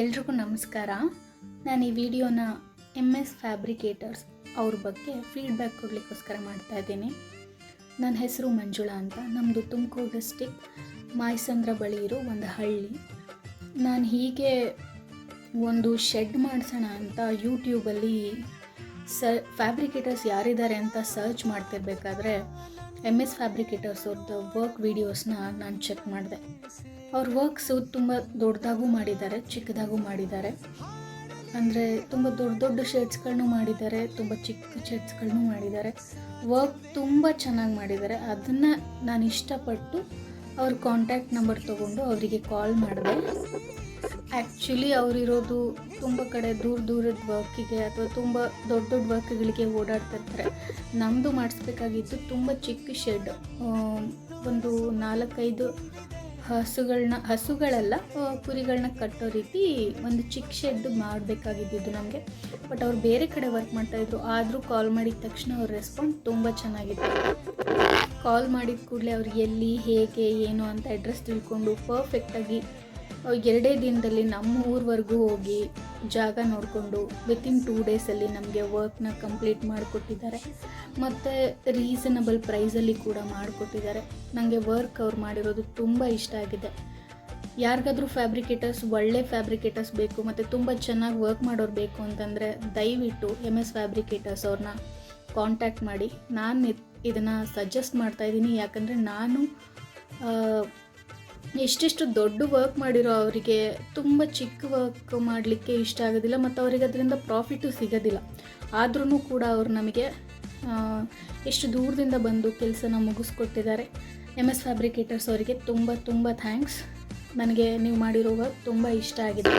ಎಲ್ರಿಗೂ ನಮಸ್ಕಾರ. ನಾನು ಈ ವಿಡಿಯೋನ ಎಂ ಎಸ್ ಫ್ಯಾಬ್ರಿಕೇಟರ್ಸ್ ಅವ್ರ ಬಗ್ಗೆ ಫೀಡ್ಬ್ಯಾಕ್ ಕೊಡಲಿಕ್ಕೋಸ್ಕರ ಮಾಡ್ತಾ ಇದ್ದೀನಿ. ನನ್ನ ಹೆಸರು ಮಂಜುಳಾ ಅಂತ. ನಮ್ಮದು ತುಮಕೂರು ಡಿಸ್ಟಿಕ್ ಮಾಯಸಂದ್ರ ಬಳಿ ಇರೋ ಒಂದು ಹಳ್ಳಿ. ನಾನು ಹೀಗೆ ಒಂದು ಶೆಡ್ ಮಾಡಿಸೋಣ ಅಂತ ಯೂಟ್ಯೂಬಲ್ಲಿ ಸ ಫ್ಯಾಬ್ರಿಕೇಟರ್ಸ್ ಯಾರಿದ್ದಾರೆ ಅಂತ ಸರ್ಚ್ ಮಾಡ್ತಿರ್ಬೇಕಾದ್ರೆ ಎಂ ಎಸ್ ಫ್ಯಾಬ್ರಿಕೇಟರ್ಸ್ ಅವ್ರದ್ದು ವರ್ಕ್ ವೀಡಿಯೋಸ್ನ ನಾನು ಚೆಕ್ ಮಾಡಿದೆ. ಅವ್ರ ವರ್ಕ್ಸು ತುಂಬ ದೊಡ್ಡದಾಗೂ ಮಾಡಿದ್ದಾರೆ, ಚಿಕ್ಕದಾಗೂ ಮಾಡಿದ್ದಾರೆ. ಅಂದರೆ ತುಂಬ ದೊಡ್ಡ ದೊಡ್ಡ ಶೇಡ್ಸ್ಗಳನ್ನೂ ಮಾಡಿದ್ದಾರೆ, ತುಂಬ ಚಿಕ್ಕ ಶೇಡ್ಸ್ಗಳನ್ನೂ ಮಾಡಿದ್ದಾರೆ. ವರ್ಕ್ ತುಂಬ ಚೆನ್ನಾಗಿ ಮಾಡಿದ್ದಾರೆ. ಅದನ್ನು ನಾನು ಇಷ್ಟಪಟ್ಟು ಅವ್ರ ಕಾಂಟ್ಯಾಕ್ಟ್ ನಂಬರ್ ತೊಗೊಂಡು ಅವರಿಗೆ ಕಾಲ್ ಮಾಡಿದೆ. ಆ್ಯಕ್ಚುಲಿ ಅವರಿರೋದು ತುಂಬ ಕಡೆ ದೂರ ದೂರದ ವರ್ಕಿಗೆ ಅಥವಾ ತುಂಬ ದೊಡ್ಡ ದೊಡ್ಡ ವರ್ಕ್ಗಳಿಗೆ ಓಡಾಡ್ತಿರ್ತಾರೆ ನಮ್ಮದು ಮಾಡಿಸ್ಬೇಕಾಗಿತ್ತು ತುಂಬ ಚಿಕ್ಕ ಶೆಡ್ ಒಂದು ನಾಲ್ಕೈದು ಹಸುಗಳನ್ನ ಹಸುಗಳಲ್ಲ ಕುರಿಗಳನ್ನ ಕಟ್ಟೋ ರೀತಿ ಒಂದು ಚಿಕ್ಕ ಶೆಡ್ ಮಾಡಬೇಕಾಗಿದ್ದು ನಮಗೆ. ಬಟ್ ಅವ್ರು ಬೇರೆ ಕಡೆ ವರ್ಕ್ ಮಾಡ್ತಾಯಿದ್ರು ಆದರೂ ಕಾಲ್ ಮಾಡಿದ ತಕ್ಷಣ ಅವ್ರ ರೆಸ್ಪಾನ್ಸ್ ತುಂಬ ಚೆನ್ನಾಗಿತ್ತು. ಕಾಲ್ ಮಾಡಿದ ಕೂಡಲೇ ಅವ್ರು ಎಲ್ಲಿ, ಹೇಗೆ, ಏನು ಅಂತ ಅಡ್ರೆಸ್ ತಿಳ್ಕೊಂಡು ಪರ್ಫೆಕ್ಟಾಗಿ ಎರಡೇ ದಿನದಲ್ಲಿ ನಮ್ಮ ಊರ್ವರೆಗೂ ಹೋಗಿ ಜಾಗ ನೋಡಿಕೊಂಡು ವಿತಿನ್ ಟೂ ಡೇಸಲ್ಲಿ ನಮಗೆ ವರ್ಕ್ನ ಕಂಪ್ಲೀಟ್ ಮಾಡಿಕೊಟ್ಟಿದ್ದಾರೆ. ಮತ್ತು ರೀಸನಬಲ್ ಪ್ರೈಸಲ್ಲಿ ಕೂಡ ಮಾಡಿಕೊಟ್ಟಿದ್ದಾರೆ. ನನಗೆ ವರ್ಕ್ ಅವ್ರು ಮಾಡಿರೋದು ತುಂಬ ಇಷ್ಟ ಆಗಿದೆ. ಯಾರಿಗಾದ್ರೂ ಫ್ಯಾಬ್ರಿಕೇಟರ್ಸ್ ಒಳ್ಳೆ ಫ್ಯಾಬ್ರಿಕೇಟರ್ಸ್ ಬೇಕು, ಮತ್ತು ತುಂಬ ಚೆನ್ನಾಗಿ ವರ್ಕ್ ಮಾಡೋರು ಬೇಕು ಅಂತಂದರೆ ದಯವಿಟ್ಟು ಎಂ ಎಸ್ ಫ್ಯಾಬ್ರಿಕೇಟರ್ಸ್ ಅವ್ರನ್ನ ಕಾಂಟ್ಯಾಕ್ಟ್ ಮಾಡಿ. ನಾನು ಇದನ್ನು ಸಜೆಸ್ಟ್ ಮಾಡ್ತಾಯಿದ್ದೀನಿ ಯಾಕಂದರೆ ನಾನು ಎಷ್ಟೆಷ್ಟು ದೊಡ್ಡ ವರ್ಕ್ ಮಾಡಿರೋ ಅವರಿಗೆ ತುಂಬ ಚಿಕ್ಕ ವರ್ಕ್ ಮಾಡಲಿಕ್ಕೆ ಇಷ್ಟ ಆಗೋದಿಲ್ಲ, ಮತ್ತು ಅವರಿಗೆ ಅದರಿಂದ ಪ್ರಾಫಿಟ್ಟು ಸಿಗೋದಿಲ್ಲ. ಆದ್ರೂ ಕೂಡ ಅವರು ನಮಗೆ ಎಷ್ಟು ದೂರದಿಂದ ಬಂದು ಕೆಲಸನ ಮುಗಿಸ್ಕೊಟ್ಟಿದ್ದಾರೆ. ಎಂ ಎಸ್ ಫ್ಯಾಬ್ರಿಕೇಟರ್ಸ್ ಅವರಿಗೆ ತುಂಬ ತುಂಬ ಥ್ಯಾಂಕ್ಸ್ ನನಗೆ ನೀವು ಮಾಡಿರೋ ವರ್ಕ್ ತುಂಬ ಇಷ್ಟ ಆಗಿದೆ.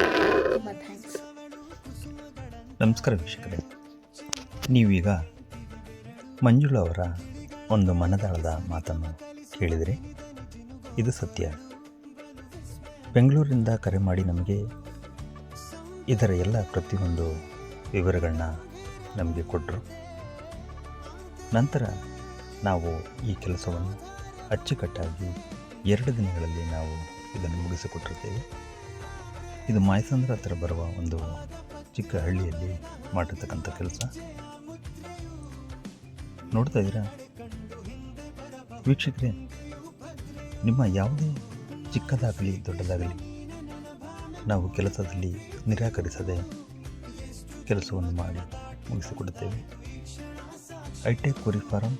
ತುಂಬ ಥ್ಯಾಂಕ್ಸ್ ನಮಸ್ಕಾರ ವೀಕ್ಷಕರೇ. ನೀವೀಗ ಮಂಜುಳ ಅವರ ಒಂದು ಮನದಾಳದ ಮಾತನ್ನು ಕೇಳಿದರೆ. ಇದು ಸತ್ಯ. ಬೆಂಗಳೂರಿನಿಂದ ಕರೆ ಮಾಡಿ ನಮಗೆ ಇದರ ಎಲ್ಲ ಪ್ರತಿಯೊಂದು ವಿವರಗಳನ್ನ ನಮಗೆ ಕೊಟ್ಟರು ನಂತರ ನಾವು ಈ ಕೆಲಸವನ್ನು ಅಚ್ಚುಕಟ್ಟಾಗಿ ಎರಡು ದಿನಗಳಲ್ಲಿ ನಾವು ಇದನ್ನು ಮುಗಿಸಿಕೊಟ್ಟಿರ್ತೇವೆ ಇದು ಮಾಯಸಂದ್ರ ಹತ್ರ ಬರುವ ಒಂದು ಚಿಕ್ಕ ಹಳ್ಳಿಯಲ್ಲಿ ಮಾಡಿರ್ತಕ್ಕಂಥ ಕೆಲಸ. ನೋಡ್ತಾ ಇದ್ದೀರಾ? ವೀಕ್ಷಕರೇ, ನಿಮ್ಮ ಯಾವುದೇ ಚಿಕ್ಕದಾಗಲಿ ದೊಡ್ಡದಾಗಲಿ ನಾವು ಕೆಲಸದಲ್ಲಿ ನಿರಾಕರಿಸದೆ ಕೆಲಸವನ್ನು ಮಾಡಿ ಮುಗಿಸಿಕೊಡುತ್ತೇವೆ. ಐಟೆಕ್ ಕುರಿ ಫಾರಂ,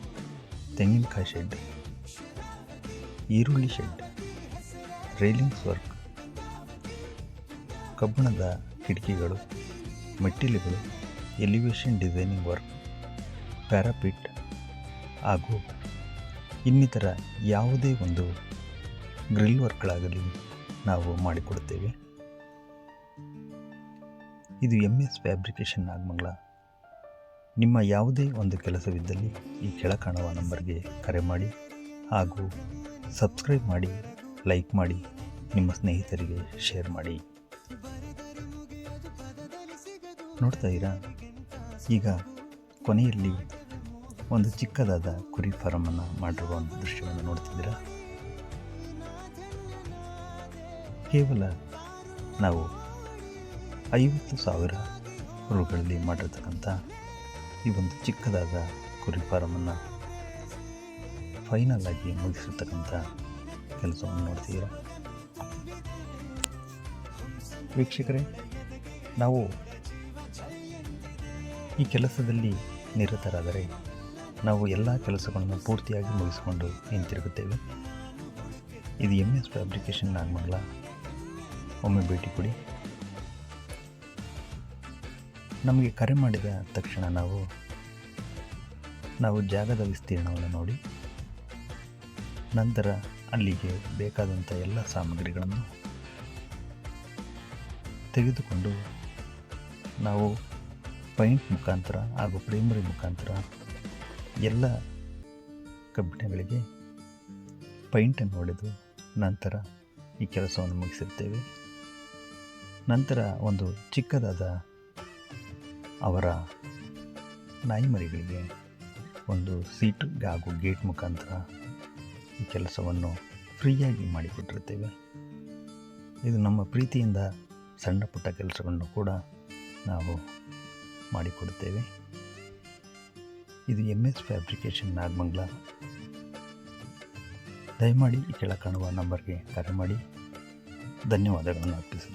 ತೆಂಗಿನಕಾಯಿ ಶೆಡ್, ಈರುಳ್ಳಿ ಶೆಡ್, ರೈಲಿಂಗ್ಸ್ ವರ್ಕ್, ಕಬ್ಬಿಣದ ಕಿಟಕಿಗಳು, ಮೆಟ್ಟಿಲುಗಳು, ಎಲಿವೇಷನ್ ಡಿಸೈನಿಂಗ್ ವರ್ಕ್, ಪ್ಯಾರಾಪಿಟ್ ಹಾಗೂ ಇನ್ನಿತರ ಯಾವುದೇ ಒಂದು ಗ್ರಿಲ್ ವರ್ಕ್ಗಳಾಗಲಿ ನಾವು ಮಾಡಿಕೊಡುತ್ತೇವೆ. ಇದು ಎಂ ಎಸ್ ಫ್ಯಾಬ್ರಿಕೇಷನ್ ನಾಗಮಂಗಲ ನಿಮ್ಮ ಯಾವುದೇ ಒಂದು ಕೆಲಸವಿದ್ದಲ್ಲಿ ಈ ಕೆಳಕಾಣುವ ನಂಬರ್ಗೆ ಕರೆ ಮಾಡಿ ಹಾಗೂ ಸಬ್ಸ್ಕ್ರೈಬ್ ಮಾಡಿ, ಲೈಕ್ ಮಾಡಿ, ನಿಮ್ಮ ಸ್ನೇಹಿತರಿಗೆ ಶೇರ್ ಮಾಡಿ. ನೋಡ್ತಾ ಇರಾ? ಈಗ ಕೊನೆಯಲ್ಲಿ ಒಂದು ಚಿಕ್ಕದಾದ ಕುರಿ ಫಾರಮನ್ನು ಮಾಡಿರುವ ಒಂದು ದೃಶ್ಯವನ್ನು ನೋಡ್ತಿದ್ದೀರಾ? ಕೇವಲ ನಾವು ಐವತ್ತು ಸಾವಿರ ರುಗಳಲ್ಲಿ ಮಾಡಿರ್ತಕ್ಕಂಥ ಈ ಒಂದು ಚಿಕ್ಕದಾದ ಕುರಿ ಫಾರಮನ್ನು ಫೈನಲ್ ಆಗಿ ಮುಗಿಸಿರ್ತಕ್ಕಂಥ ಕೆಲಸವನ್ನು ನೋಡ್ತೀರಾ? ವೀಕ್ಷಕರೇ, ನಾವು ಈ ಕೆಲಸದಲ್ಲಿ ನಿರತರಾದರೆ ನಾವು ಎಲ್ಲ ಕೆಲಸಗಳನ್ನು ಪೂರ್ತಿಯಾಗಿ ಮುಗಿಸಿಕೊಂಡು ಹಿಂತಿರುಗುತ್ತೇವೆ. ಇದು ಎಂ ಎಸ್ ಫ್ಯಾಬ್ರಿಕೇಷನ್ ನಾಗಮಂಗಲ. ಒಮ್ಮೆ ಭೇಟಿ ಕೊಡಿ. ನಮಗೆ ಕರೆ ಮಾಡಿದ ತಕ್ಷಣ ನಾವು ನಾವು ಜಾಗದ ವಿಸ್ತೀರ್ಣವನ್ನು ನೋಡಿ, ನಂತರ ಅಲ್ಲಿಗೆ ಬೇಕಾದಂಥ ಎಲ್ಲ ಸಾಮಗ್ರಿಗಳನ್ನು ತೆಗೆದುಕೊಂಡು ನಾವು ಪೈಂಟ್ ಮುಖಾಂತರ ಹಾಗೂ ಪ್ರೈಮರಿ ಮುಖಾಂತರ ಎಲ್ಲ ಕಬ್ಬಿಣಗಳಿಗೆ ಪೈಂಟನ್ನು ಹೊಡೆದು ನಂತರ ಈ ಕೆಲಸವನ್ನು ಮುಗಿಸಿರ್ತೇವೆ. ನಂತರ ಒಂದು ಚಿಕ್ಕದಾದ ಅವರ ನಾಯಿಮರಿಗಳಿಗೆ ಒಂದು ಸೀಟ್ ಹಾಗೂ ಗೇಟ್ ಮುಖಾಂತರ ಈ ಕೆಲಸವನ್ನು ಫ್ರೀಯಾಗಿ ಮಾಡಿಕೊಟ್ಟಿರ್ತೇವೆ ಇದು ನಮ್ಮ ಪ್ರೀತಿಯಿಂದ ಸಣ್ಣ ಪುಟ್ಟ ಕೆಲಸಗಳನ್ನು ಕೂಡ ನಾವು ಮಾಡಿಕೊಡುತ್ತೇವೆ. ಇದು ಎಂ ಎಸ್ ಫ್ಯಾಬ್ರಿಕೇಷನ್ ನಾಗಮಂಗ್ಲ. ದಯಮಾಡಿ ಈ ಕೆಳ ಕಾಣುವ ನಂಬರ್ಗೆ ಕರೆ ಮಾಡಿ. ಧನ್ಯವಾದಗಳನ್ನು ಅರ್ಪಿಸುತ್ತೇನೆ